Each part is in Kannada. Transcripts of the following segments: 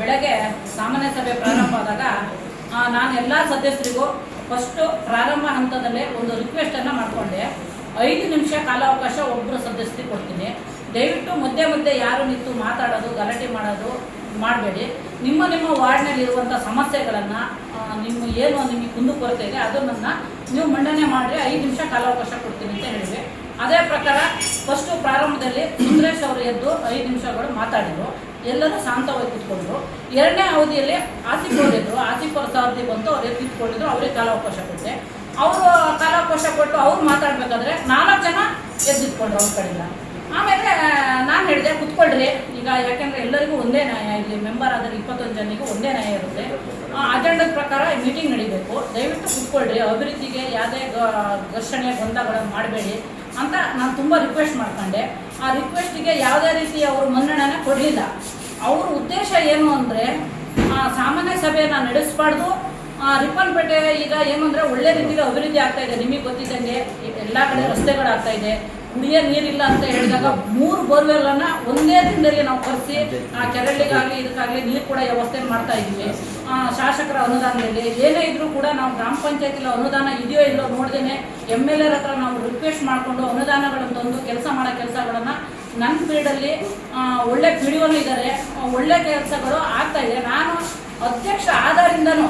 ಬೆಳಗ್ಗೆ ಸಾಮಾನ್ಯ ಸಭೆ ಪ್ರಾರಂಭ ಆದಾಗ ನಾನು ಎಲ್ಲ ಸದಸ್ಯರಿಗೂ ಫಸ್ಟು ಪ್ರಾರಂಭ ಹಂತದಲ್ಲೇ ಒಂದು ರಿಕ್ವೆಸ್ಟನ್ನು ಮಾಡಿಕೊಂಡೆ. ಐದು ನಿಮಿಷ ಕಾಲಾವಕಾಶ ಒಬ್ಬರು ಸದಸ್ಯರಿಗೆ ಕೊಡ್ತೀನಿ. ದಯವಿಟ್ಟು ಮಧ್ಯೆ ಮಧ್ಯೆ ಯಾರು ನಿಂತು ಮಾತಾಡೋದು, ಗಲಾಟೆ ಮಾಡೋದು ಮಾಡಬೇಡಿ. ನಿಮ್ಮ ನಿಮ್ಮ ವಾರ್ಡ್ನಲ್ಲಿ ಇರುವಂಥ ಸಮಸ್ಯೆಗಳನ್ನು ನಿಮ್ಮ ಏನು ನಿಮಗೆ ಕುಂದು ಕೊರತೆ ಇದೆ ಅದನ್ನು ನೀವು ಮಂಡನೆ ಮಾಡಿ ಐದು ನಿಮಿಷ ಕಾಲಾವಕಾಶ ಕೊಡ್ತೀನಿ ಅಂತ ಹೇಳಿದ್ವಿ. ಅದೇ ಪ್ರಕಾರ ಫಸ್ಟು ಪ್ರಾರಂಭದಲ್ಲಿ ಸುಂದರೇಶ್ ಅವರು ಎದ್ದು ಐದು ನಿಮಿಷಗಳು ಮಾತಾಡಿದರು. ಎಲ್ಲರೂ ಶಾಂತವಾಗಿ ಕೂತ್ಕೊಂಡ್ರು. ಎರಡನೇ ಅವಧಿಯಲ್ಲಿ ಆಸಿಫ್ ಅವರು ಇದ್ರು ಆಸಿಫ್ ಅವ್ರ ಸಾರಥಿ ಬಂತು ಅವರೇ ಕೂತ್ಕೊಂಡ್ರು ಅವರೇ ಕಾಲ ಕಾಲಾವಕಾಶ ಕೊಟ್ಟೆ. ಅವರು ಕಾಲಾವಕಾಶ ಕೊಟ್ಟು ಅವ್ರು ಮಾತಾಡ್ಬೇಕಾದ್ರೆ ನಾಲ್ಕು ಜನ ಎದ್ದಿಟ್ಕೊಂಡ್ರು ಅವ್ರ ಕಡೆಯಿಂದ. ಆಮೇಲೆ ನಾನು ಹೇಳಿದೆ, ಕುತ್ಕೊಳ್ರಿ. ಈಗ ಯಾಕೆಂದ್ರೆ ಎಲ್ಲರಿಗೂ ಒಂದೇ ನ್ಯಾಯ ಇಲ್ಲಿ. ಮೆಂಬರ್ ಆದ್ರೆ ಇಪ್ಪತ್ತೊಂದು ಜನಕ್ಕೆ ಒಂದೇ ನ್ಯಾಯ ಇರುತ್ತೆ. ಅಜೆಂಡದ ಪ್ರಕಾರ ಮೀಟಿಂಗ್ ನಡಿಬೇಕು. ದಯವಿಟ್ಟು ಕುತ್ಕೊಳ್ರಿ. ಅಭಿವೃದ್ಧಿಗೆ ಯಾವುದೇ ಘರ್ಷಣೆ ಗೊಂದಲಗಳನ್ನು ಮಾಡಬೇಡಿ ಅಂತ ನಾನು ತುಂಬ ರಿಕ್ವೆಸ್ಟ್ ಮಾಡ್ಕೊಂಡೆ. ಆ ರಿಕ್ವೆಸ್ಟಿಗೆ ಯಾವುದೇ ರೀತಿ ಅವರು ಮನ್ನಣೆನ ಕೊಡಲಿಲ್ಲ. ಅವ್ರ ಉದ್ದೇಶ ಏನು ಅಂದರೆ ಸಾಮಾನ್ಯ ಸಭೆಯನ್ನು ನಡೆಸಬಾರ್ದು. ರಿಪ್ಪನ್ಪೇಟೆ ಈಗ ಏನು ಅಂದರೆ ಒಳ್ಳೆ ರೀತಿಯಲ್ಲಿ ಅಭಿವೃದ್ಧಿ ಆಗ್ತಾ ಇದೆ. ನಿಮಗೆ ಗೊತ್ತಿದ್ದಂಗೆ ಎಲ್ಲ ಕಡೆ ರಸ್ತೆಗಳಾಗ್ತಾ ಇದೆ. ಕುಡಿಯೋ ನೀರಿಲ್ಲ ಅಂತ ಹೇಳಿದಾಗ ಮೂರು ಬೋರ್ವೆಲ್ಲನ್ನು ಒಂದೇ ದಿನದಲ್ಲಿ ನಾವು ಕರೆಸಿ ಆ ಕೆರಳಿಗಾಗಲಿ ಇದಕ್ಕಾಗಲಿ ನೀರು ಕೂಡ ವ್ಯವಸ್ಥೆ ಮಾಡ್ತಾ ಇದ್ವಿ ಆ, ಶಾಸಕರ ಅನುದಾನದಲ್ಲಿ. ಏನೇ ಇದ್ರೂ ಕೂಡ ನಾವು ಗ್ರಾಮ ಪಂಚಾಯತಿಲಿ ಅನುದಾನ ಇದೆಯೋ ಇಲ್ಲೋ ನೋಡ್ದೇನೆ ಎಂ ಎಲ್ ಎರ್ ಹತ್ರ ನಾವು ರಿಕ್ವೆಸ್ಟ್ ಮಾಡಿಕೊಂಡು ಅನುದಾನಗಳನ್ನು ತಂದು ಕೆಲಸ ಮಾಡೋ ಕೆಲಸಗಳನ್ನು ನನ್ನ ಫೀಲ್ಡಲ್ಲಿ ಒಳ್ಳೆ ಪಿಡಿಯೋನು ಇದ್ದಾರೆ ಒಳ್ಳೆ ಕೆಲಸಗಳು ಆಗ್ತಾ ಇದೆ. ನಾನು ಅಧ್ಯಕ್ಷ ಆದಾರಿಂದನೂ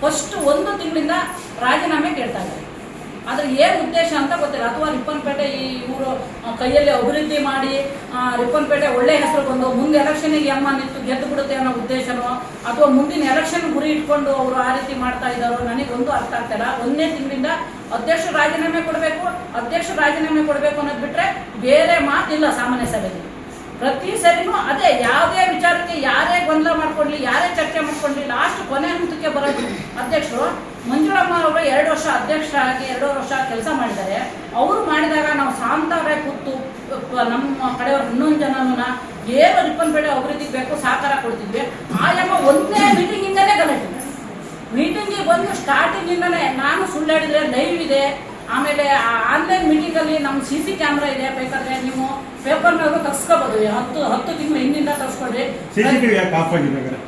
ಫಸ್ಟ್ ಒಂದು ತಿಂಗಳಿಂದ ರಾಜೀನಾಮೆ ಕೇಳ್ತಾ ಇದ್ದಾರೆ ಅದ್ರ ಏನು ಉದ್ದೇಶ ಅಂತ ಗೊತ್ತಿಲ್ಲ. ಅಥವಾ ರಿಪ್ಪನ್ಪೇಟೆ ಈ ಊರು ಕೈಯಲ್ಲಿ ಅಭಿವೃದ್ಧಿ ಮಾಡಿ ರಿಪ್ಪನ್ಪೇಟೆ ಒಳ್ಳೆ ಹೆಸರು ಬಂದು ಮುಂದೆ ಎಲೆಕ್ಷನ್ಗೆ ಅಮ್ಮ ನಿಂತು ಗೆದ್ದು ಬಿಡುತ್ತೆ ಅನ್ನೋ ಉದ್ದೇಶನೋ, ಅಥವಾ ಮುಂದಿನ ಎಲೆಕ್ಷನ್ ಗುರಿ ಇಟ್ಕೊಂಡು ಅವರು ಆ ರೀತಿ ಮಾಡ್ತಾ ಇದ್ದಾರೋ ನನಗೊಂದು ಅರ್ಥ ಆಗ್ತಿಲ್ಲ ಒಂದನೇ ತಿಂಗಳಿಂದ ಅಧ್ಯಕ್ಷ ರಾಜೀನಾಮೆ ಕೊಡಬೇಕು, ಅಧ್ಯಕ್ಷ ರಾಜೀನಾಮೆ ಕೊಡಬೇಕು ಅನ್ನೋದು ಬಿಟ್ರೆ ಬೇರೆ ಮಾತಿಲ್ಲ ಸಾಮಾನ್ಯ ಸಭೆಯಲ್ಲಿ. ಪ್ರತಿ ಸರಿನೂ ಅದೇ, ಯಾವುದೇ ವಿಚಾರಕ್ಕೆ ಯಾರೇ ಗೊಂದಲ ಮಾಡ್ಕೊಂಡ್ಲಿ, ಯಾರೇ ಚರ್ಚೆ ಮಾಡ್ಕೊಂಡ್ಲಿ ಲಾಸ್ಟ್ ಕೊನೆ ಹಂತಕ್ಕೆ ಬರೋದು ಅಧ್ಯಕ್ಷರು. ಮಂಜುಳಮ್ಮ ಅವರು ಎರಡು ವರ್ಷ ಅಧ್ಯಕ್ಷ ಆಗಿ ಎರಡು ವರ್ಷ ಕೆಲಸ ಮಾಡಿದ್ದಾರೆ. ಅವರು ಮಾಡಿದಾಗ ನಾವು ಶಾಂತವಾಗಿ ಕೂತು ನಮ್ಮ ಕಡೆಯವ್ರು ಇನ್ನೊಂದು ಜನನ ಏನು ರಿಪ್ಪನ್ಪೇಟೆ ಅಭಿವೃದ್ಧಿಗೆ ಬೇಕು ಸಹಕಾರ ಕೊಡ್ತಿದ್ವಿ. ಆಯಮ್ಮ ಒಂದೇ ಮೀಟಿಂಗಿಂದಲೇ ಗಲಾಟೆ. ಮೀಟಿಂಗಿಗೆ ಬಂದು ಸ್ಟಾರ್ಟಿಂಗಿಂದನೇ ನಾನು ಸುಳ್ಳಾಡಿದ್ರೆ ಲೈವ್ ಇದೆ. ಆಮೇಲೆ ಆನ್ಲೈನ್ ಮೀಟಿಂಗಲ್ಲಿ ನಮ್ಮ ಸಿ ಸಿ ಕ್ಯಾಮ್ರಾ ಇದೆ. ಬೇಕಾದ್ರೆ ನೀವು ಪೇಪರ್ನಾಗೂ ತರ್ಸ್ಕೋಬಹುದು ಹತ್ತು ಹತ್ತು ತಿಂಗಳು ಹಿಂದಿಂದ ತರ್ಸ್ಕೊಳ್ರಿ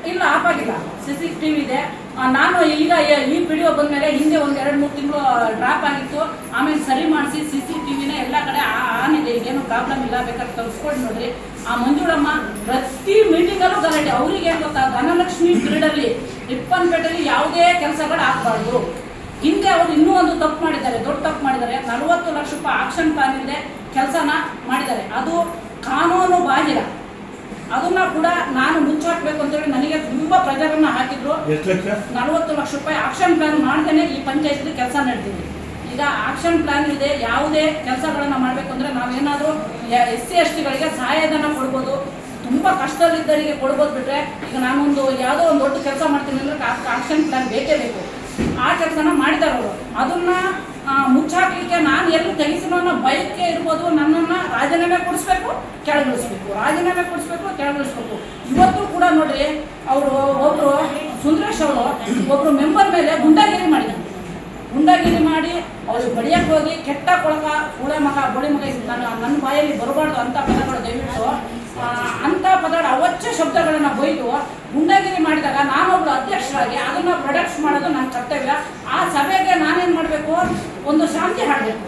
ಇಲ್ಲ ಆಫ್ ಆಗಿಲ್ಲ. ಸಿ ಸಿ ಟಿ ವಿ ಇದೆ. ನಾನು ಈಗ ಈ- ವಿಡಿಯೋ ಬಂದ್ಮೇಲೆ ಹಿಂದೆ ಒಂದ್ ಎರಡು ಮೂರು ತಿಂಗಳು ಡ್ರಾಪ್ ಆಗಿತ್ತು. ಆಮೇಲೆ ಸರಿ ಮಾಡಿಸಿ ಸಿ ಸಿ ಟಿ ವಿನ ಎಲ್ಲ ಕಡೆ ಆನ್ ಇದೆ. ಈಗೇನು ಪ್ರಾಬ್ಲಮ್ ಇಲ್ಲ. ಬೇಕಾದ್ರೆ ತರ್ಸ್ಕೊಂಡು ನೋಡ್ರಿ. ಆ ಮಂಜುಳಮ್ಮ ಪ್ರತಿ ಮೀಟಿಂಗಲ್ಲೂ ಗಲಾಟೆ. ಅವ್ರಿಗೆ ಏನು ಗೊತ್ತಾ? ಧನಲಕ್ಷ್ಮಿ ಇಪ್ಪನ್ ರಿಪ್ಪನ್ಪೇಟೆಯಲ್ಲಿ ಯಾವುದೇ ಕೆಲಸಗಳು ಆಗಬಾರ್ದು. ಹಿಂದೆ ಅವರು ಇನ್ನೂ ಒಂದು ತಪ್ಪು ಮಾಡಿದ್ದಾರೆ ದೊಡ್ಡ ತಪ್ಪು ಮಾಡಿದ್ದಾರೆ. ನಲವತ್ತು ಲಕ್ಷ ರೂಪಾಯಿ ಆಕ್ಷನ್ ಪ್ಲಾನ್ ಇಲ್ಲದೆ ಕೆಲಸನ ಮಾಡಿದ್ದಾರೆ. ಅದು ಕಾನೂನು ಬಾಹಿರ. ಅದನ್ನ ಕೂಡ ನಾನು ಮುಚ್ಚಾಕ್ಬೇಕು ಅಂತೇಳಿ ನನಗೆ ತುಂಬಾ ಪ್ರಜರನ್ನ ಹಾಕಿದ್ರು. ನಲವತ್ತು ಲಕ್ಷ ರೂಪಾಯಿ ಆಕ್ಷನ್ ಪ್ಲಾನ್ ಮಾಡ್ತೇನೆ ಈ ಪಂಚಾಯತ್ ಕೆಲಸ ನಡೆದಿದೆ. ಈಗ ಆಕ್ಷನ್ ಪ್ಲಾನ್ ಇದೆ ಯಾವುದೇ ಕೆಲಸಗಳನ್ನ ಮಾಡ್ಬೇಕು ಅಂದ್ರೆ ನಾವೇನಾದ್ರೂ ಎಸ್ ಸಿ ಎಸ್ ಟಿಗಳಿಗೆ ಸಹಾಯಧನ ಕೊಡ್ಬೋದು. ತುಂಬಾ ಕಷ್ಟದಲ್ಲಿದ್ದವರಿಗೆ ಕೊಡ್ಬೋದು ಬಿಟ್ರೆ ಈಗ ನಾನೊಂದು ಯಾವುದೋ ಒಂದು ದೊಡ್ಡ ಕೆಲಸ ಮಾಡ್ತೀನಿ ಅಂದ್ರೆ ಆಕ್ಷನ್ ಪ್ಲಾನ್ ಬೇಕೇ ಬೇಕು. ಆ ಕೆಲಸನ ಮಾಡಿದಾರ ಅವರು. ಅದನ್ನ ಮುಚ್ಚಾಕ್ಲಿಕ್ಕೆ ನಾನು ಎಲ್ಲಿ ತೆಗಿಸಿನೋ ಅನ್ನೋ ಇರ್ಬೋದು, ನನ್ನನ್ನ ರಾಜೀನಾಮೆ ಕೊಡಿಸ್ಬೇಕು, ಕೆಳಗಿಳಿಸ್ಬೇಕು. ರಾಜೀನಾಮೆ ಕೊಡಿಸ್ಬೇಕು, ಕೆಳಗಿಳಿಸ್ಬೇಕು. ಇವತ್ತು ಕೂಡ ನೋಡ್ರಿ, ಅವರು, ಒಬ್ರು ಸುಂದರೇಶ್ ಅವರು, ಒಬ್ರು ಮೆಂಬರ್ ಮೇಲೆ ಗುಂಡಾಗಿರಿ ಮಾಡಿದ್ರು. ಗುಂಡಾಗಿರಿ ಮಾಡಿ ಅವ್ರು ಬಡಿಯಕ್ಕೆ ಹೋಗಿ ಕೆಟ್ಟ ಕೊಳಕ ಹುಳ ಮಗ ಬಳಿ ಮಗ ನಾನು ನನ್ನ ಬಾಯಲ್ಲಿ ಬರಬಾರ್ದು ಅಂತ ಪದಗಳು ದಯವಿಟ್ಟು ಅಂತ ಪದಗಳ ಅವಚ್ಚ ಶಬ್ದಗಳನ್ನ ಬೈದು ನಾನೊಬ್ಳು ಅಧ್ಯಕ್ಷರಾಗಿ ಅದನ್ನ ಪ್ರೊಡಕ್ಟ್ಸ್ ಮಾಡೋದು ನನ್ನ ಕರ್ತವ್ಯ. ಆ ಸಭೆಗೆ ನಾನೇನ್ ಮಾಡಬೇಕು? ಒಂದು ಶಾಂತಿ ಹಾಡಬೇಕು.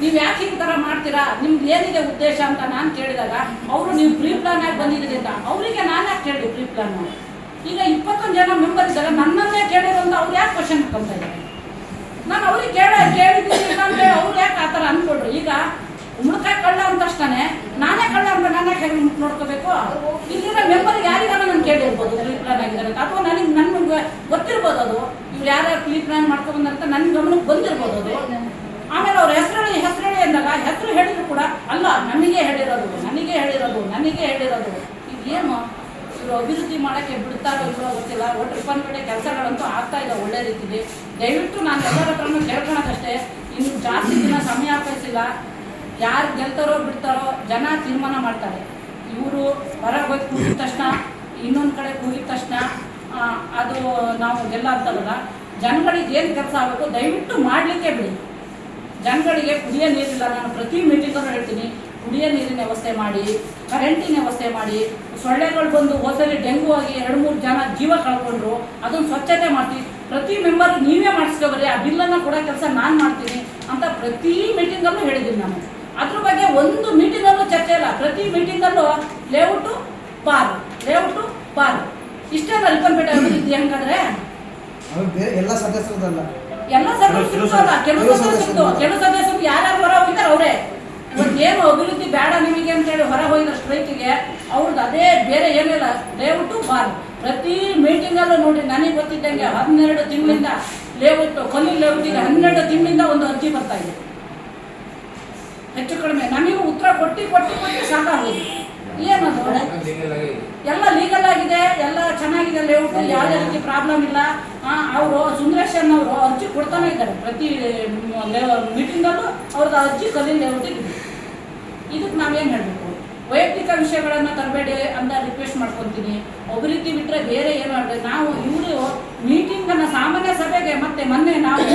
ನೀವು ಯಾಕೆ ಈ ಥರ ಮಾಡ್ತೀರಾ? ನಿಮ್ಗೆ ಏನಿದೆ ಉದ್ದೇಶ ಅಂತ ನಾನು ಕೇಳಿದಾಗ, ಅವರು ನೀವು ಪ್ರೀ ಪ್ಲಾನ್ ಆಗಿ ಬಂದಿದ್ದೀರಿ ಅಂತ ಅವರಿಗೆ ನಾನು ಯಾಕೆ ಕೇಳಿದೆ ಪ್ರೀ ಪ್ಲಾನ್ ಈಗ ಇಪ್ಪತ್ತೊಂದು ಜನ ಮೆಂಬರ್ ಇದ್ದಾರೆ, ನನ್ನನ್ನೇ ಕೇಳಿರೋಂತ ಅವ್ರು ಯಾಕೆ ಕ್ವಶನ್ ಇದ್ದಾರೆ? ನಾನು ಅವ್ರಿಗೆ ಕೇಳ ಕೇಳಿದ್ದೀನಿ ಅವ್ರು ಯಾಕೆ ಆ ಥರ ಈಗ ಉಮ್ಳಕಾಯಿ ಕಳ್ಳ ಅಂತ ನಾನೇ ಕಳ್ಳ ಅಂತ ನಾನೇ ಹೇಗೆ ನೋಡ್ಕೋಬೇಕು. ಇಲ್ಲಿರ ಮೆಂಬರ್ ಯಾರಿಗಾರ ನಾನು ಕೇಳಿರ್ಬೋದು ಪ್ಲೀ ಪ್ಲಾನ್ ಆಗಿದ್ದಾರೆ. ಅಥವಾ ನನಗೆ ನನ್ಗೆ ಗೊತ್ತಿರ್ಬೋದು ಅದು. ಇವ್ರು ಯಾರ್ಯಾರು ಪ್ಲೀ ಪ್ಲಾನ್ ಮಾಡ್ಕೊಂಬಂದಂತ ನನ್ನ ಗಮನಕ್ಕೆ ಬಂದಿರ್ಬೋದು ಅದು. ಆಮೇಲೆ ಅವ್ರ ಹೆಸರು ಹೆಸರೇ ಅಂದಾಗ ಹೆಸರು ಹೇಳಿದ್ರು ಕೂಡ ಅಲ್ಲ, ನಮಗೆ ಹೇಳಿರೋದು, ನನಗೆ ಹೇಳಿರೋದು ನನಗೆ ಹೇಳಿರೋದು. ಇದೇನು ಇವರು ಅಭಿವೃದ್ಧಿ ಮಾಡೋಕ್ಕೆ ಬಿಡ್ತಾರೋ ಇಲ್ಲೋ ಗೊತ್ತಿಲ್ಲ. ಒಟ್ಟು ರಿಪ್ಪನ್ಪೇಟೆ ಕೆಲಸಗಳಂತೂ ಆಗ್ತಾ ಇಲ್ಲ ಒಳ್ಳೆ ರೀತಿಲಿ. ದಯವಿಟ್ಟು ನಾನು ಎಲ್ಲರ ಹತ್ರನೂ ಕೇಳ್ಕೊಳೋದಷ್ಟೇ. ಇನ್ನು ಜಾಸ್ತಿ ದಿನ ಸಮಯ ಹಾಕಿಸಿಲ್ಲ ಯಾರು ಗೆಲ್ತಾರೋ ಬಿಡ್ತಾರೋ ಜನ ತೀರ್ಮಾನ ಮಾಡ್ತಾರೆ. ಇವರು ಹೊರಗೆ ಹೋಗಿ ಕೂಗಿದ ತಕ್ಷಣ, ಇನ್ನೊಂದು ಕಡೆ ಕೂಗಿದ ತಕ್ಷಣ ಅದು ನಾವು ಗೆಲ್ಲ ಅಂತಲ್ಲ ಜನಗಳಿಗೆ ಏನು ಕೆಲಸ ಆಗಬೇಕು ದಯವಿಟ್ಟು ಮಾಡಲಿಕ್ಕೆ ಬಿಡಿ. ಜನಗಳಿಗೆ ಕುಡಿಯೋ ನೀರಿಲ್ಲ, ನಾನು ಪ್ರತಿ ಮೀಟಿಂಗಲ್ಲೂ ಹೇಳ್ತೀನಿ, ಕುಡಿಯೋ ನೀರಿನ ವ್ಯವಸ್ಥೆ ಮಾಡಿ, ಕರೆಂಟಿನ ವ್ಯವಸ್ಥೆ ಮಾಡಿ, ಸೊಳ್ಳೆಗಳು ಬಂದು ಹೋದಲ್ಲಿ ಡೆಂಗು ಆಗಿ ಎರಡು ಮೂರು ಜನ ಜೀವ ಕಳ್ಕೊಂಡ್ರು, ಅದನ್ನ ಸ್ವಚ್ಛತೆ ಮಾಡ್ತೀವಿ. ಪ್ರತಿ ಮೆಂಬರ್ ನೀವೇ ಮಾಡಿಸ್ಕೊಬರ್ರಿ, ಆ ಬಿಲ್ಲನ್ನು ಕೊಡೋ ಕೆಲಸ ನಾನು ಮಾಡ್ತೀನಿ ಅಂತ ಪ್ರತಿ ಮೀಟಿಂಗಲ್ಲೂ ಹೇಳಿದ್ದೀನಿ ನಾನು. ಅದ್ರ ಬಗ್ಗೆ ಒಂದು ಮೀಟಿಂಗಲ್ಲೂ ಚರ್ಚೆ ಇಲ್ಲ. ಪ್ರತಿ ಮೀಟಿಂಗಲ್ಲೂ ಲೇಔಟು ಪಾರ್ ಲೇಔಟು ಪಾರ್ ಇಷ್ಟೇ ಅಲ್ಪನ್ಪೇಟೆ ಅಭಿವೃದ್ಧಿ ಹೆಂಗಂದ್ರೆ? ಎಲ್ಲ ಸದಸ್ಯರದಲ್ಲ. ಎಲ್ಲ ಸದಸ್ಯರು ಅಲ್ಲ ಕೆಲವು ಸದಸ್ಯರು ಕೆಲವು ಸದಸ್ಯರು ಯಾರ್ಯಾರು ಹೊರ ಹೋಗಿದ್ದಾರೆ ಅವರೇ. ಏನು ಅಭಿವೃದ್ಧಿ ಬೇಡ ನಿಮಗೆ ಅಂತ ಹೇಳಿ ಹೊರ ಹೋಗಿದ ಸ್ಟ್ರೈಕಿಗೆ ಅವ್ರದ್ದು ಅದೇ ಬೇರೆ ಏನಿಲ್ಲ. ಲೇಔಟು ಬಾರ್ ಪ್ರತಿ ಮೀಟಿಂಗಲ್ಲೂ ನೋಡಿ ನನಗೆ ಗೊತ್ತಿದ್ದಂಗೆ ಹನ್ನೆರಡು ತಿಂಗಳಿಂದ ಲೇಔಟ್ ಕೊಲ್ಲಿ ಲೇಔಟಿಗೆ ಹನ್ನೆರಡು ತಿಂಗಳಿಂದ ಒಂದು ಅರ್ಜಿ ಬರ್ತಾ ಇದೆ. ಹೆಚ್ಚು ಕಡಿಮೆ. ನಮಗೂ ಉತ್ತರ ಕೊಟ್ಟು ಕೊಟ್ಟು ಕೊಟ್ಟು ಸಾಕಾಗೋದು. ಏನದು? ಎಲ್ಲ ಲೀಗಲ್ ಆಗಿದೆ, ಎಲ್ಲ ಚೆನ್ನಾಗಿದೆ ಲೇಔಟ್ ಯಾವುದೇ ರೀತಿ ಪ್ರಾಬ್ಲಮ್ ಇಲ್ಲ. ಅವರು ಸುಂದರೇಶನ್ ಅವರು ಅರ್ಜಿ ಕೊಡ್ತಾನೆ ಇದ್ದಾರೆ. ಪ್ರತಿ ಮೀಟಿಂಗಲ್ಲೂ ಅವ್ರದ್ದು ಅರ್ಜಿ ಕಲಿ ಲೇಔಟಿಗೆ ಇದೆ. ಇದಕ್ಕೆ ನಾವೇನು ಹೇಳಬೇಕು? ವೈಯಕ್ತಿಕ ವಿಷಯಗಳನ್ನು ತರಬೇಡಿ ಅಂತ ರಿಕ್ವೆಸ್ಟ್ ಮಾಡ್ಕೊತೀನಿ. ಅಭಿವೃದ್ಧಿ ಬಿಟ್ಟರೆ ಬೇರೆ ಏನು ಮಾಡಬೇಕು ನಾವು ಇವರು ಮೀಟಿಂಗನ್ನು ಸಾಮಾನ್ಯ ಸಭೆಗೆ ಮತ್ತೆ ಮೊನ್ನೆ ನಾವು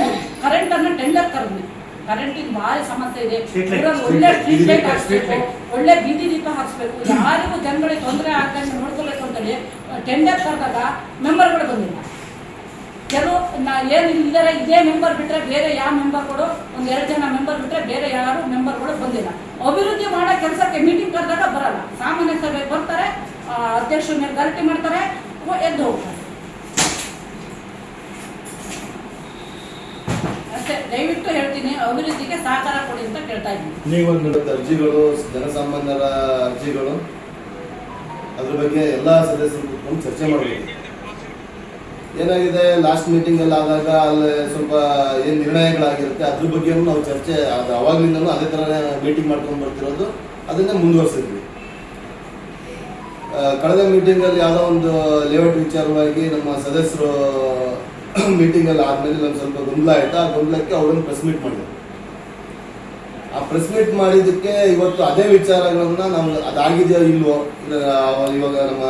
ಕರೆಂಟನ್ನು ಟೆಂಡರ್ ಕರೆದ್ವಿ ಕರೆಂಟಿಗೆ ಭಾರಿ ಸಮಸ್ಯೆ ಇದೆ. ಊರಲ್ಲಿ ಒಳ್ಳೆ ಸ್ಟ್ರೀಟ್ ಲೈಟ್ ಹಾಕ್ಸ್ಬೇಕು ಒಳ್ಳೆ ಬೀದಿ ದೀಪ ಹಾಕ್ಸ್ಬೇಕು. ಯಾರಿಗೂ ಜನಗಳಿಗೆ ತೊಂದರೆ ಆಗದಂಗೆ ನೋಡ್ಕೋಬೇಕು ಅಂತೇಳಿ ಟೆಂಡರ್ ಕರೆದಾಗ ಮೆಂಬರ್ಗಳು ಬಂದಿಲ್ಲ. ಕೆಲವು ನಾ ಏನು ಇದ್ದಾರೆ ಇದೇ ಮೆಂಬರ್ ಬಿಟ್ಟರೆ ಬೇರೆ ಯಾವ ಮೆಂಬರ್ಗಳು ಒಂದು ಎರಡು ಜನ ಮೆಂಬರ್ ಬಿಟ್ಟರೆ ಬೇರೆ ಯಾರು ಮೆಂಬರ್ಗಳು ಬಂದಿಲ್ಲ. ಅಭಿವೃದ್ಧಿ ಮಾಡೋ ಕೆಲಸಕ್ಕೆ ಮೀಟಿಂಗ್ ಕರೆದಾಗ ಬರಲ್ಲ. ಸಾಮಾನ್ಯ ಸಭೆ ಬರ್ತಾರೆ ಅಧ್ಯಕ್ಷರ ಮೇಲೆ ಗಲಾಟೆ ಮಾಡ್ತಾರೆ ಎದ್ದು ಹೋಗ್ತಾರೆ. ದಯವಿಟ್ಟು ಹೇಳ್ತೀನಿ, ಅಭಿವೃದ್ಧಿಗೆ ಸಹಕಾರ ಕೊಡಿ ಅಂತ ಕೇಳ್ತಾ ಇದ್ದೀನಿ. ಇವತ್ತು ಅರ್ಜಿಗಳು ಜನಸಾಮಾನ್ಯರ ಅರ್ಜಿಗಳು, ಅದ್ರ ಬಗ್ಗೆ ಎಲ್ಲ ಸದಸ್ಯರು ಕೂತ್ಕೊಂಡು ಚರ್ಚೆ ಮಾಡಬೇಕು. ಏನಾಗಿದೆ ಲಾಸ್ಟ್ ಮೀಟಿಂಗ್ ಅಲ್ಲಿ ಆದಾಗ ಅಲ್ಲಿ ಸ್ವಲ್ಪ ಏನ್ ನಿರ್ಣಯಗಳಾಗಿರುತ್ತೆ, ಅದ್ರ ಬಗ್ಗೆ ನಾವು ಚರ್ಚೆ, ಅದು ಅದೇ ತರ ಮೀಟಿಂಗ್ ಮಾಡ್ಕೊಂಡು ಬರ್ತಿರೋದು, ಅದನ್ನ ಮುಂದುವರ್ಸಿದ್ವಿ. ಕಳೆದ ಮೀಟಿಂಗ್ ಅಲ್ಲಿ ಯಾವ್ದೋ ಒಂದು ಲೇಔಟ್ ವಿಚಾರವಾಗಿ ನಮ್ಮ ಸದಸ್ಯರು ಮೀಟಿಂಗ್ ಅಲ್ಲಿ ಆದ್ಮೇಲೆ ನಮ್ಗೆ ಸ್ವಲ್ಪ ಗೊಂದಲ ಆಯ್ತು. ಆ ಗೊಂದಲಕ್ಕೆ ಅವ್ರನ್ನ ಪ್ರೆಸ್ ಮೀಟ್ ಮಾಡಿದೆ. ಆ ಪ್ರೆಸ್ ಮೀಟ್ ಮಾಡಿದ್ದಕ್ಕೆ ಇವತ್ತು ಅದೇ ವಿಚಾರಗಳನ್ನ ನಾವು ಅದಾಗಿದೆಯೋ ಇಲ್ವೋ ಇವಾಗ ನಮ್ಮ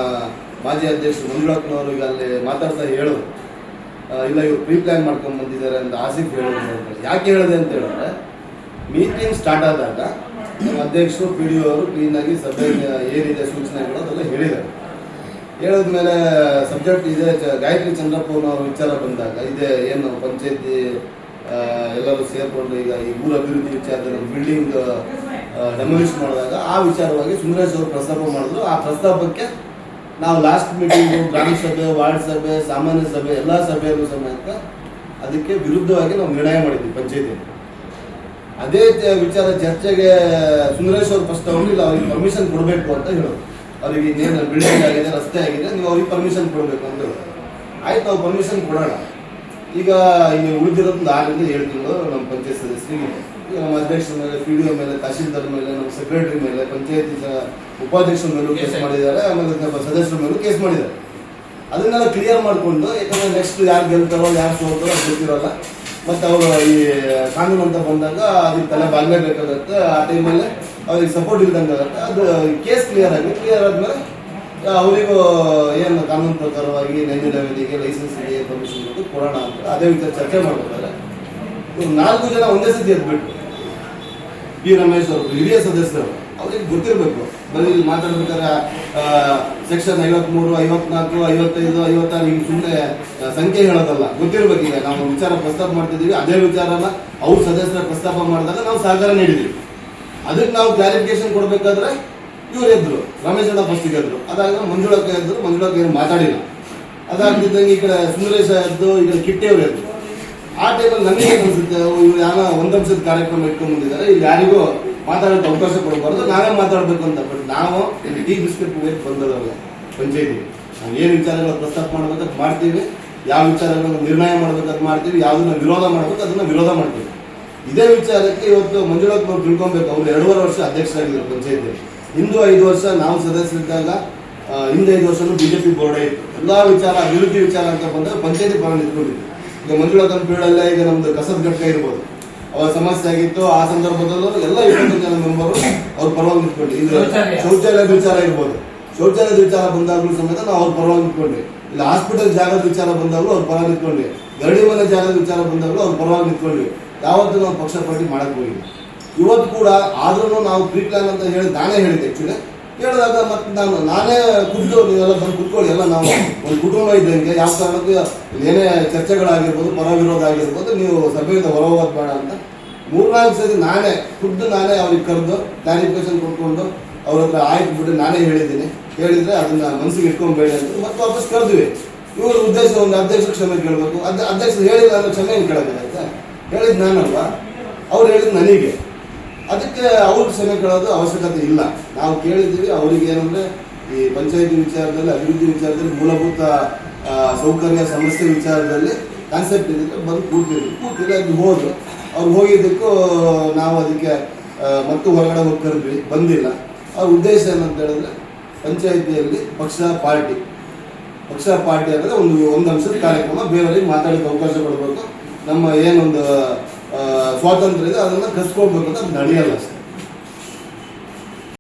ಮಾಜಿ ಅಧ್ಯಕ್ಷರು ಮಂಜುಳಪ್ಪನವರು ಈಗ ಅಲ್ಲಿ ಮಾತಾಡ್ತಾ ಹೇಳು ಇಲ್ಲ, ಇವ್ರು ಪ್ರೀ ಪ್ಲಾನ್ ಮಾಡ್ಕೊಂಡ್ ಬಂದಿದ್ದಾರೆ ಅಂತ ಆಸಿಫ್ ಹೇಳಿದ್ರು ಯಾಕೆ ಹೇಳಿದೆ ಅಂತ ಹೇಳಿದ್ರೆ ಮೀಟಿಂಗ್ ಸ್ಟಾರ್ಟ್ ಆದಾಗ, ಅಧ್ಯಕ್ಷರು ಪಿ ಡಿ ಅವರು ಕ್ಲೀನ್ ಆಗಿ ಸಭೆ ಏನಿದೆ ಸೂಚನೆಗಳು ಅದೆಲ್ಲ ಹೇಳಿದ್ದಾರೆ. ಹೇಳಿದ್ಮೇಲೆ ಸಬ್ಜೆಕ್ಟ್ ಇದೆ. ಗಾಯತ್ರಿ ಚಂದ್ರಪ್ಪ ಚಂದ್ರಪ್ಪನವ್ರ ವಿಚಾರ ಬಂದಾಗ, ಇದೆ, ಏನು ಪಂಚಾಯತಿ ಎಲ್ಲರೂ ಸೇರ್ಕೊಂಡು ಈಗ ಈ ಊರ ಅಭಿವೃದ್ಧಿ ವಿಚಾರದಲ್ಲಿ ಬಿಲ್ಡಿಂಗ್ ಡೆಮೊಲಿಷ್ ಮಾಡಿದಾಗ, ಆ ವಿಚಾರವಾಗಿ ಸುಂದರೇಶ್ ಅವರು ಪ್ರಸ್ತಾಪ ಮಾಡಿದ್ರು. ಆ ಪ್ರಸ್ತಾಪಕ್ಕೆ ನಾವು ಲಾಸ್ಟ್ ಮೀಟಿಂಗು ಗ್ರಾಮ ಸಭೆ, ವಾರ್ಡ್ ಸಭೆ, ಸಾಮಾನ್ಯ ಸಭೆ, ಎಲ್ಲ ಸಭೆಯಲ್ಲೂ ಸಮೇತ ಅದಕ್ಕೆ ವಿರುದ್ಧವಾಗಿ ನಾವು ನಿರ್ಣಯ ಮಾಡಿದ್ವಿ ಪಂಚಾಯತಿಯಲ್ಲಿ ಅದೇ ವಿಚಾರ ಚರ್ಚೆಗೆ ಸುಂದರೇಶ್ ಅವರು ಪ್ರಸ್ತಾವನೆ ಇಲ್ಲ, ಅವ್ರಿಗೆ ಪರ್ಮಿಷನ್ ಕೊಡಬೇಕು ಅಂತ ಹೇಳೋದು. ಅವ್ರಿಗೆ ಇನ್ನೇನು ಬಿಲ್ಡಿಂಗ್ ಆಗಿದೆ ರಸ್ತೆ ಆಗಿದೆ ನೀವು ಅವ್ರಿಗೆ ಪರ್ಮಿಷನ್ ಕೊಡಬೇಕು ಅಂತ ಆಯ್ತು ನಾವು ಪರ್ಮಿಷನ್ ಕೊಡೋಣ. ಈಗ ಇಲ್ಲಿ ಉಳಿದಿರೋದು ಆರರಿಂದ ಏಳು ತಿಂಗಳು ನಮ್ಮ ಪಂಚಾಯತ್ ಸದಸ್ಯರಿಗೆ. ಈಗ ನಮ್ಮ ಅಧ್ಯಕ್ಷರ ಮೇಲೆ ಪಿ ಡಿ ಒ ಮೇಲೆ ತಹಶೀಲ್ದಾರ್ ಮೇಲೆ ನಮ್ಮ ಸೆಕ್ರೆಟರಿ ಮೇಲೆ ಪಂಚಾಯತಿ ಉಪಾಧ್ಯಕ್ಷರ ಮೇಲೂ ಕೇಸ್ ಮಾಡಿದ್ದಾರೆ ಆಮೇಲೆ ನಮ್ಮ ಸದಸ್ಯರ ಮೇಲೂ ಕೇಸ್ ಮಾಡಿದ್ದಾರೆ. ಅದನ್ನೆಲ್ಲ ಕ್ಲಿಯರ್ ಮಾಡಿಕೊಂಡು ಯಾಕಂದ್ರೆ ನೆಕ್ಸ್ಟ್ ಯಾರು ಗೆಲ್ತಾರೋ ಯಾರು ಸೋತಾರೋ ಅದು ಗೊತ್ತಿರೋಲ್ಲ. ಮತ್ತು ಅವರು ಈ ಕಾನೂನು ಅಂತ ಬಂದಾಗ ಅದಕ್ಕೆ ತಲೆ ಬಾಗಲೇಬೇಕಾಗತ್ತೆ ಆ ಟೈಮಲ್ಲಿ ಅವ್ರಿಗೆ ಸಪೋರ್ಟ್ ಇಲ್ದಂಗೆ ಆಗುತ್ತೆ ಅದು ಕೇಸ್ ಕ್ಲಿಯರ್ ಆಗಿ ಕ್ಲಿಯರ್ ಆದ್ಮೇಲೆ ಅವರಿಗೂ, ಏನು ಕಾನೂನು ಪ್ರಕಾರವಾಗಿ ನೈನ್ಯ ಲೈಸೆನ್ಸ್ ಇದೆ ಪರ್ಮಿಷನ್ ಕೊಟ್ಟು ಕೊಡೋಣ ಅಂತ ಅದೇ ವಿಚಾರ ಚರ್ಚೆ ಮಾಡ್ಬೇಕಾದ್ರೆ ನಾಲ್ಕು ಜನ ಒಂದೇ ಸತಿ ಎದ್ಬಿಟ್ಟು ಪಿ ರಮೇಶ್ ಅವರು, ಹಿರಿಯ ಸದಸ್ಯರು, ಅವ್ರಿಗೆ ಗೊತ್ತಿರಬೇಕು. ಬರೀ ಇಲ್ಲಿ ಮಾತಾಡ್ಬೇಕಾದ್ರೆ ಸೆಕ್ಷನ್ ಐವತ್ಮೂರು, ಐವತ್ನಾಲ್ಕು, ಐವತ್ತೈದು, ಐವತ್ತಾರು ಹಿಂಗೆ ಸುಮ್ಮನೆ ಸಂಖ್ಯೆ ಹೇಳೋದಲ್ಲ. ಗೊತ್ತಿರಬೇಕು ಈಗ ನಾವು ವಿಚಾರ ಪ್ರಸ್ತಾಪ ಮಾಡ್ತಿದ್ದೀವಿ, ಅದೇ ವಿಚಾರನ ಅವ್ರ ಸದಸ್ಯರ ಪ್ರಸ್ತಾಪ ಮಾಡಿದಾಗ ನಾವು ಸಹಕಾರ ನೀಡಿದ್ದೀವಿ. ಅದಕ್ಕೆ ನಾವು ಕ್ಲಾರಿಫಿಕೇಶನ್ ಕೊಡಬೇಕಾದ್ರೆ ಇವ್ರು ಎದ್ರು, ರಮೇಶ್ ಅಣ್ಣ ಫಸ್ಟ್ ಎದ್ರು. ಅದಾಗ ಮಂಜುಳಕ್ಕ ಎದ್ರು, ಮಂಜುಳಕ್ಕ ಏನು ಮಾತಾಡಿಲ್ಲ. ಅದಾಗ್ತಿದ್ದಂಗೆ ಈ ಕಡೆ ಸುಂದರೇಶ ಎದ್ದು ಈ ಕಡೆ ಕಿಟ್ಟಿಯವ್ರು ಎದ್ರು. ಆ ಟೈಮಲ್ಲಿ ನನಗೆ ಅನ್ಸುತ್ತೆ? ಇವ್ರು ಯಾರೋ ಒಂದಂಶದ ಕಾರ್ಯಕ್ರಮ ಇಟ್ಕೊಂಡು ಬಂದಿದ್ದಾರೆ. ಇಲ್ಲಿ ಯಾರಿಗೂ ಮಾತಾಡೋಕೆ ಅವಕಾಶ ಕೊಡಬಾರ್ದು. ನಾವೇ ಮಾತಾಡಬೇಕು ಅಂತ ಬಟ್ ನಾವು ಟೀ ಬಿಸ್ಕೆಟ್ ಹೋಗಿ ಪಂಚಾಯತಿ. ನಾವು ಏನು ವಿಚಾರಗಳ ಪ್ರಸ್ತಾಪ ಮಾಡ್ಬೇಕು ಮಾಡ್ತೀವಿ. ಯಾವ ವಿಚಾರಗಳನ್ನು ನಿರ್ಣಯ ಮಾಡ್ಬೇಕು ಮಾಡ್ತೀವಿ. ಯಾವುದನ್ನ ವಿರೋಧ ಮಾಡ್ಬೇಕು, ಅದನ್ನ ವಿರೋಧ ಮಾಡ್ತೀವಿ. ಇದೇ ವಿಚಾರಕ್ಕೆ ಇವತ್ತು ಮಂಜುನಾಥ್ ಅವರು ತಿಳ್ಕೊಬೇಕು. ಅವ್ರು ಎರಡೂವರೆ ವರ್ಷ ಅಧ್ಯಕ್ಷರಾಗಿದ್ದರು ಪಂಚಾಯತಿ ಹಿಂದೂ ಐದು ವರ್ಷ ನಾವು ಸದಸ್ಯರಿದ್ದಾಗ ಹಿಂದೆ ಐದು ವರ್ಷನೂ ಬಿಜೆಪಿ ಬೋರ್ಡ್ ಇತ್ತು. ಎಲ್ಲಾ ವಿಚಾರ ಅಭಿವೃದ್ಧಿ ವಿಚಾರ ಅಂತ ಬಂದಾಗ ಪಂಚಾಯತಿ ಪರ ನಿಂತ್ಕೊಂಡಿದ್ವಿ ಈಗ ಮಂಜುಳಾ ಪೀಳಲ್ಲೇ ಈಗ ನಮ್ದು ಕಸದ ಘಟಕ ಇರ್ಬೋದು. ಅವರ ಸಮಸ್ಯೆ ಆಗಿತ್ತು ಆ ಸಂದರ್ಭದಲ್ಲೂ ಎಲ್ಲ ಇಪ್ಪತ್ತು ಜನ ಮೆಂಬರು ಅವ್ರ ಪರವಾಗಿ ನಿಂತ್ಕೊಂಡು ಇದು ಶೌಚಾಲಯ. ಶೌಚಾಲಯದ ವಿಚಾರ ಇರ್ಬೋದು. ಶೌಚಾಲಯದ ವಿಚಾರ ಬಂದಾಗಲೂ ಸಮೇತ ನಾವು ಅವ್ರ ಪರವಾಗಿ ನಿಂತ್ಕೊಂಡ್ವಿ. ಇಲ್ಲ ಹಾಸ್ಪಿಟಲ್ ಜಾಗದ ವಿಚಾರ ಬಂದಾಗಲೂ ಅವ್ರ ಪರವಾಗಿ ನಿಂತ್ಕೊಂಡ್ವಿ. ಗರಡಿ ಮನೆ ಜಾಗದ ವಿಚಾರ ಬಂದಾಗಲೂ ಅವ್ರ ಪರವಾಗಿ ನಿಂತ್ಕೊಂಡ್ವಿ. ಯಾವತ್ತೂ ನಾವು ಪಕ್ಷ ಪಾರ್ಟಿ ಮಾಡಕ್ ಹೋಗಿಲ್ಲ. ಇವತ್ತು ಕೂಡ ಆದ್ರೂ ನಾವು ಪ್ರೀ ಪ್ಲಾನ್ ಅಂತ ಹೇಳಿ ನಾನೇ ಹೇಳಿದ್ದೆ ಆ್ಯಕ್ಚುಲಿ ಹೇಳಿದಾಗ ಮತ್ತೆ ನಾನು, ನಾನೇ ಖುದ್ದು ನೀವೆಲ್ಲ ಬಂದು ಕುತ್ಕೊಳ್ಳಿ, ಎಲ್ಲ ನಾವು ಒಂದು ಕುಟುಂಬ ಇದ್ದಂಗೆ ಯಾವ ಕಾರಣಕ್ಕೂ ಏನೇ ಚರ್ಚೆಗಳಾಗಿರ್ಬೋದು ಪರ ವಿರೋಧ ಆಗಿರ್ಬೋದು, ನೀವು ಸಭೆಯಿಂದ ಹೊರ ಹೋಗೋದು ಬೇಡ ಅಂತ. ಮೂರ್ನಾಲ್ಕು ಸತಿ ನಾನೇ, ಖುದ್ದು ನಾನೇ ಅವ್ರಿಗೆ ಕರೆದು ಕ್ಲಾರಿಫಿಕೇಶನ್ ಕೊಟ್ಕೊಂಡು ಅವ್ರ ಹತ್ರ ಆಯ್ತು ಬಿಟ್ಟು ನಾನೇ ಹೇಳಿದ್ದೀನಿ. ಹೇಳಿದರೆ ಅದನ್ನು ಮನಸ್ಸಿಗೆ ಇಟ್ಕೊಂಡ್ಬೇಡಿ ಅಂತ. ಮತ್ತೆ ವಾಪಸ್ ಕರೆದ್ವಿ. ಇವರು ಉದ್ದೇಶ ಒಂದು ಅಧ್ಯಕ್ಷ ಕ್ಷಮೆ ಕೇಳಬೇಕು. ಅದ ಅಧ್ಯಕ್ಷರು ಹೇಳಿಲ್ಲ ಅಂದ್ರೆ ಕ್ಷಮೆ ಏನು ಕೇಳಬೇಕಾಯ್ತಾ ಹೇಳಿದ್ ನಾನಲ್ವ? ಅವ್ರು ಹೇಳಿದ್ ನನಗೆ. ಅದಕ್ಕೆ ಅವ್ರ ಸಲಹೆ ಕೇಳೋದು ಅವಶ್ಯಕತೆ ಇಲ್ಲ. ನಾವು ಕೇಳಿದ್ದೀವಿ, ಅವರಿಗೆ ಏನಂದ್ರೆ ಈ ಪಂಚಾಯತಿ ವಿಚಾರದಲ್ಲಿ, ಅಭಿವೃದ್ಧಿ ವಿಚಾರದಲ್ಲಿ ಮೂಲಭೂತ ಸೌಕರ್ಯ ಸಮಸ್ಯೆ ವಿಚಾರದಲ್ಲಿ ಕಾನ್ಸೆಪ್ಟ್ ಇದ್ರೆ ಬಂದು ಕೂತಿದ್ರು ಕೂತಿದ್ರೆ ಅದು ಹೋದ್ರು. ಅವ್ರು ಹೋಗಿದ್ದಕ್ಕೂ ನಾವು ಅದಕ್ಕೆ ಮತ್ತು ಹೊರಗಡೆ ಹೋಗಿ ಕರೆದ್ವಿ, ಬಂದಿಲ್ಲ. ಅವ್ರ ಉದ್ದೇಶ ಏನಂತ ಹೇಳಿದ್ರೆ ಪಂಚಾಯಿತಿಯಲ್ಲಿ ಪಕ್ಷ ಪಾರ್ಟಿ. ಪಕ್ಷ ಪಾರ್ಟಿ ಅಂದರೆ ಒಂದು ಒಂದು ಅಂಶದ ಕಾರ್ಯಕ್ರಮ. ಬೇರೆಯವರಿಗೆ ಮಾತಾಡಕ್ಕೆ ಅವಕಾಶ ಕೊಡಬೇಕು. ನಮ್ಮ ಏನೊಂದು ಸ್ವಾತಂತ್ರ್ಯ ಇದೆ ಅದನ್ನ ಕಸ್ಕೊಳ್ಬೇಕು ಅಂತ ಅದು ನಡೆಯಲ್ಲ.